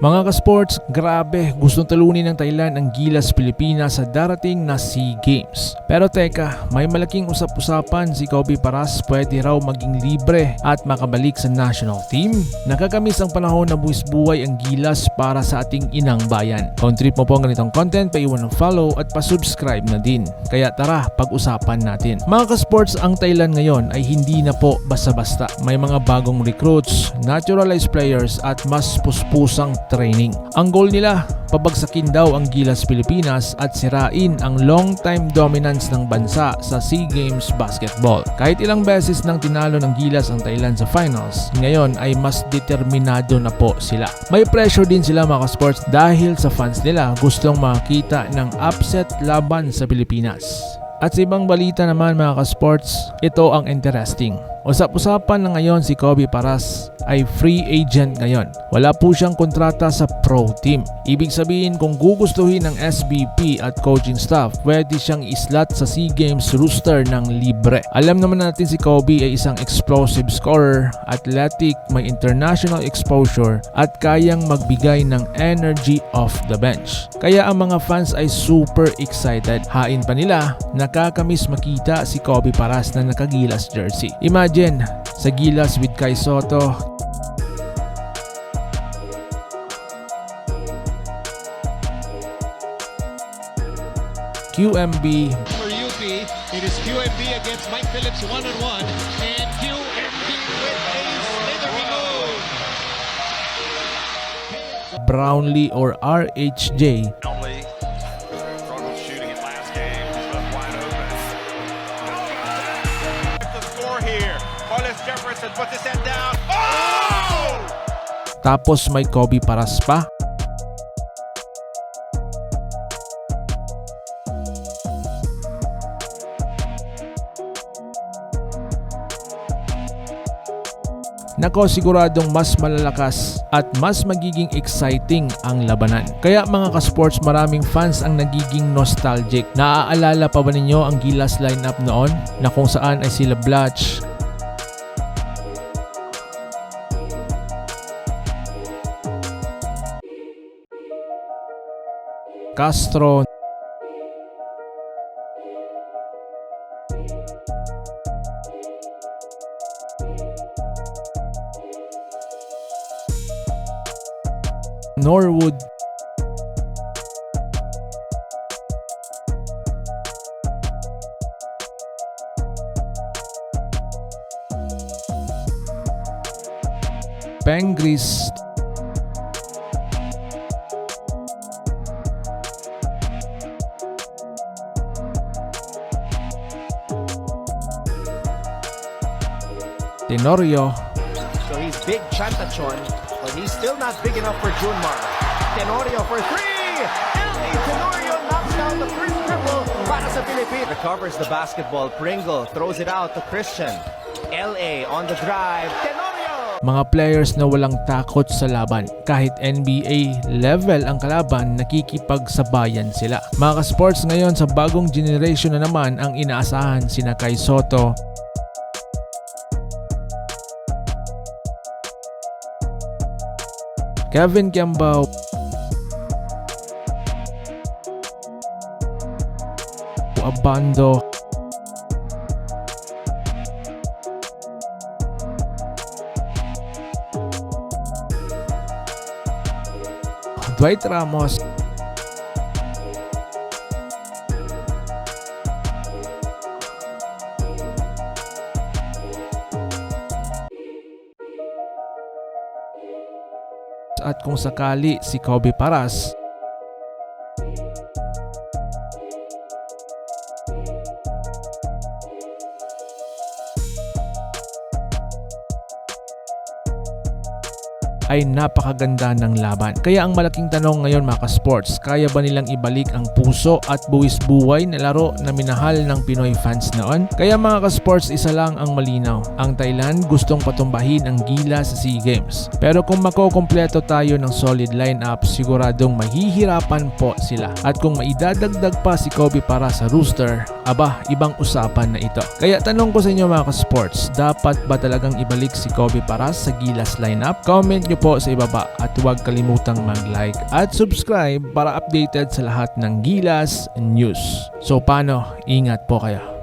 Mga ka-sports, grabe, gustong talunin ng Thailand ang Gilas Pilipinas sa darating na SEA Games. Pero teka, may malaking usap-usapan si Kobe Paras pwede raw maging libre at makabalik sa national team. Nakakamis ang panahon na buwis buhay ang Gilas para sa ating inang bayan. Kung trip mo po ang ganitong content, paiwan ng follow at pa-subscribe na din. Kaya tara, pag-usapan natin. Mga ka-sports, ang Thailand ngayon ay hindi na po basta-basta. May mga bagong recruits, naturalized players at mas puspusang training. Ang goal nila, pabagsakin daw ang Gilas Pilipinas at sirain ang long-time dominance ng bansa sa SEA Games Basketball. Kahit ilang beses nang tinalo ng Gilas ang Thailand sa finals, ngayon ay mas determinado na po sila. May pressure din sila mga sports dahil sa fans nila gustong makita ng upset laban sa Pilipinas. At sa ibang balita naman mga ka-sports, ito ang interesting. Usap-usapan na ngayon si Kobe Paras ay free agent ngayon. Wala po siyang kontrata sa pro team. Ibig sabihin kung gugustuhin ng SBP at coaching staff, pwede siyang islat sa SEA Games roster ng libre. Alam naman natin si Kobe ay isang explosive scorer, athletic, may international exposure at kayang magbigay ng energy off the bench. Kaya ang mga fans ay super excited. Hain pa nila, nakakamiss makita si Kobe Paras na nakagilas jersey. Imagine, sa gilas with Kai Soto, QMB, for UP. It is QMB against Mike Phillips one on one, and QMB with a slithering move. Brownlee or RHJ Hollis Jefferson puts his head down. Oh! tapos may Kobe Paras pa. Nako siguradong mas malalakas at mas magiging exciting ang labanan. Kaya mga ka-sports maraming fans ang nagiging nostalgic. Naaalala pa ba ninyo ang Gilas lineup noon na kung saan ay sila Blatch, Castro, Norwood, Pengris, Tenorio, So he's big Chantachon, but he's still not big enough for Junmar. Tenorio for three! L.A. Tenorio knocks down the first triple para sa Philippines. Recovers the basketball. Pringle throws it out to Christian. L.A. on the drive. Tenorio! mga players na walang takot sa laban. Kahit NBA level ang kalaban, nakikipagsabayan sila. Mga ka-sports ngayon sa bagong generation na naman ang inaasahan sina Kai Soto, Kevin Kiambao, Abando, Dwight Ramos, at kung sakali si Kobe Paras ay napakaganda ng laban. Kaya ang malaking tanong ngayon mga ka-sports, kaya ba nilang ibalik ang puso at buwis buhay na laro na minahal ng Pinoy fans noon? Kaya mga ka-sports, isa lang ang malinaw. Ang Thailand gustong patumbahin ang gila sa SEA Games. Pero kung makokompleto tayo ng solid lineup, siguradong mahihirapan po sila. At kung maidadagdag pa si Kobe para sa rooster, aba, ibang usapan na ito. Kaya tanong ko sa inyo mga ka-sports, dapat ba talagang ibalik si Kobe Paras sa Gilas lineup? Comment nyo po sa ibaba at huwag kalimutang mag-like at subscribe para updated sa lahat ng Gilas News. So paano? Ingat po kayo.